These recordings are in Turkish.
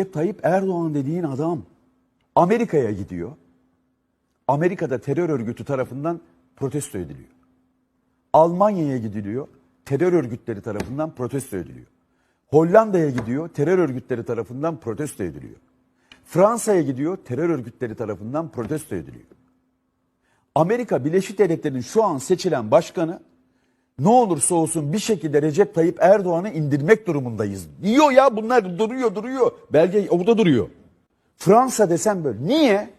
Recep Tayyip Erdoğan dediğin adam Amerika'ya gidiyor. Amerika'da terör örgütü tarafından protesto ediliyor. Almanya'ya gidiliyor. Terör örgütleri tarafından protesto ediliyor. Hollanda'ya gidiyor. Terör örgütleri tarafından protesto ediliyor. Fransa'ya gidiyor. Terör örgütleri tarafından protesto ediliyor. Amerika Birleşik Devletleri'nin şu an seçilen başkanı ne olursa olsun bir şekilde Recep Tayyip Erdoğan'ı indirmek durumundayız. Diyor ya bunlar duruyor duruyor. Belge orada duruyor. Fransa desem böyle. Niye?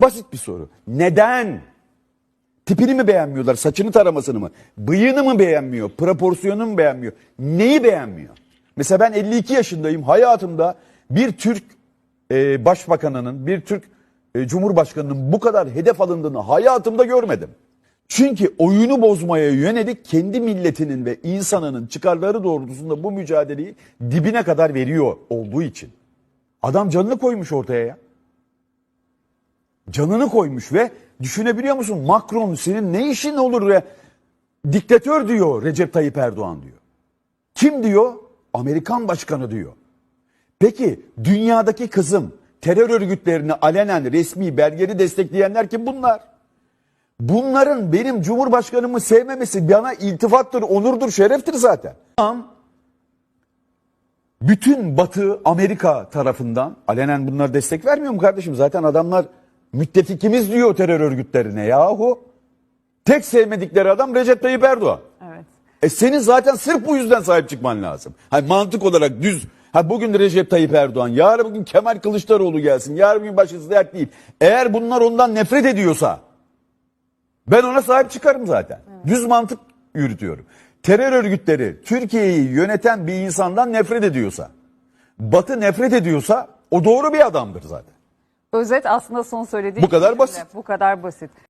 Basit bir soru. Neden? Tipini mi beğenmiyorlar? Saçını taramasını mı? Bıyığını mı beğenmiyor? Proporsiyonunu mu beğenmiyor? Neyi beğenmiyor? Mesela ben 52 yaşındayım. Hayatımda bir Türk e, başbakanının, bir Türk e, cumhurbaşkanının bu kadar hedef alındığını hayatımda görmedim. Çünkü oyunu bozmaya yönelik kendi milletinin ve insanının çıkarları doğrultusunda bu mücadeleyi dibine kadar veriyor olduğu için. Adam canını koymuş ortaya ya canını koymuş ve düşünebiliyor musun Macron senin ne işin olur ve diktatör diyor Recep Tayyip Erdoğan diyor. Kim diyor? Amerikan başkanı diyor. Peki dünyadaki kızım terör örgütlerini alenen resmi belgeli destekleyenler kim bunlar? Bunların benim cumhurbaşkanımı sevmemesi bana iltifattır, onurdur, şereftir zaten. Bütün Batı Amerika tarafından alenen bunlar destek vermiyor mu kardeşim? Zaten adamlar müttefikimiz diyor terör örgütlerine yahu. Tek sevmedikleri adam Recep Tayyip Erdoğan. Evet. E senin zaten sırf bu yüzden sahip çıkman lazım. Hani mantık olarak düz. Ha bugün Recep Tayyip Erdoğan, yarın bugün Kemal Kılıçdaroğlu gelsin, yarın bugün başkası değil. Eğer bunlar ondan nefret ediyorsa ben ona sahip çıkarım zaten. Düz mantık yürütüyorum. Terör örgütleri Türkiye'yi yöneten bir insandan nefret ediyorsa, Batı nefret ediyorsa o doğru bir adamdır zaten. Özet aslında son söylediği Bu kadar cümle. basit. Bu kadar basit.